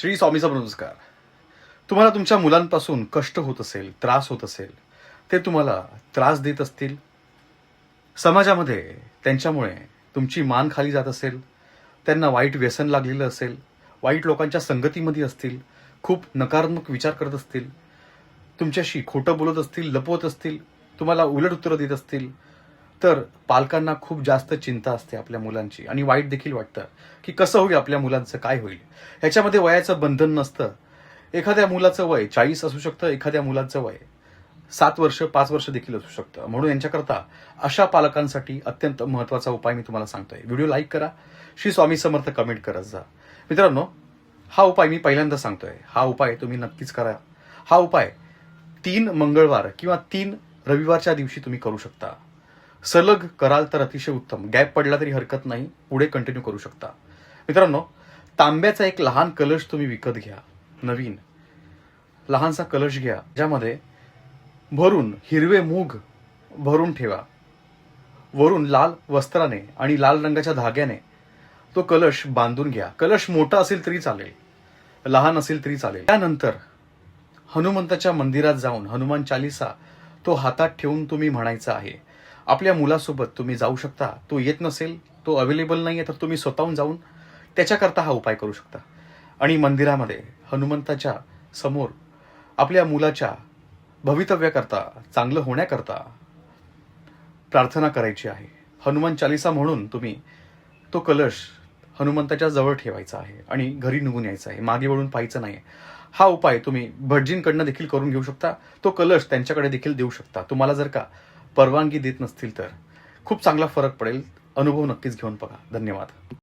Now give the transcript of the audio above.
श्री स्वामी नमस्कार. तुम्हाला तुमच्या मुलांपासून कष्ट होत असेल त्रास होत असेल ते तुम्हाला त्रास देत असतील. समाजामध्ये त्यांच्यामुळे तुमची मान खाली जात असेल त्यांना वाईट व्यसन लागलेलं असेल वाईट लोकांच्या संगतीमध्ये असतील खूप नकारात्मक विचार करत असतील तुमच्याशी खोटं बोलत असतील लपवत असतील तुम्हाला उलट उत्तरं देत असतील तर पालकांना खूप जास्त चिंता असते आपल्या मुलांची. आणि वाईट देखील वाटतं की कसं होईल आपल्या मुलांचं काय होईल? ह्याच्यामध्ये वयाचं बंधन नसतं. एखाद्या मुलाचं वय चाळीस असू शकतं एखाद्या मुलाचं वय सात वर्ष पाच वर्ष देखील असू शकतं. म्हणून यांच्याकरता अशा पालकांसाठी अत्यंत महत्त्वाचा उपाय मी तुम्हाला सांगतोय. व्हिडिओ लाईक करा. श्री स्वामी समर्थ कमेंट करत जा. मित्रांनो हा उपाय मी पहिल्यांदा सांगतोय. हा उपाय तुम्ही नक्कीच करा. हा उपाय तीन मंगळवार किंवा तीन रविवारच्या दिवशी तुम्ही करू शकता. सलग कराल तर अतिशय उत्तम. गॅप पडला तरी हरकत नाही. पुढे कंटिन्यू करू शकता. मित्रांनो तांब्याचा एक लहान कलश तुम्ही विकत घ्या. नवीन. लहानसा कलश घ्या ज्यामध्ये भरून हिरवे मूग भरून ठेवा. वरून लाल वस्त्राने आणि लाल रंगाच्या धाग्याने तो कलश बांधून घ्या. कलश मोठा असेल तरी चालेल. लहान असेल तरी चालेल. त्यानंतर हनुमंताच्या मंदिरात जाऊन हनुमान चालिसा तो हातात ठेवून तुम्ही म्हणायचा आहे आपल्या मुलासोबत तुम्ही जाऊ शकता. तो येत नसेल तो अवेलेबल नाही आहे तर तुम्ही स्वतःहून जाऊन त्याच्याकरता हा उपाय करू शकता. आणि मंदिरामध्ये हनुमंताच्या समोर आपल्या मुलाच्या भवितव्याकरता चांगलं होण्याकरता प्रार्थना करायची आहे. हनुमान चालिसा म्हणून तुम्ही तो कलश हनुमंताच्या जवळ ठेवायचा आहे आणि घरी निघून यायचा आहे. मागे वळून पाहायचं नाही हा उपाय तुम्ही भटजींकडनं देखील करून घेऊ शकता. तो कलश त्यांच्याकडे देखील देऊ शकता. तुम्हाला जर का परवानगी देत नसतील तर. खूप चांगला फरक पडेल. अनुभव नक्कीच घेऊन बघा. धन्यवाद.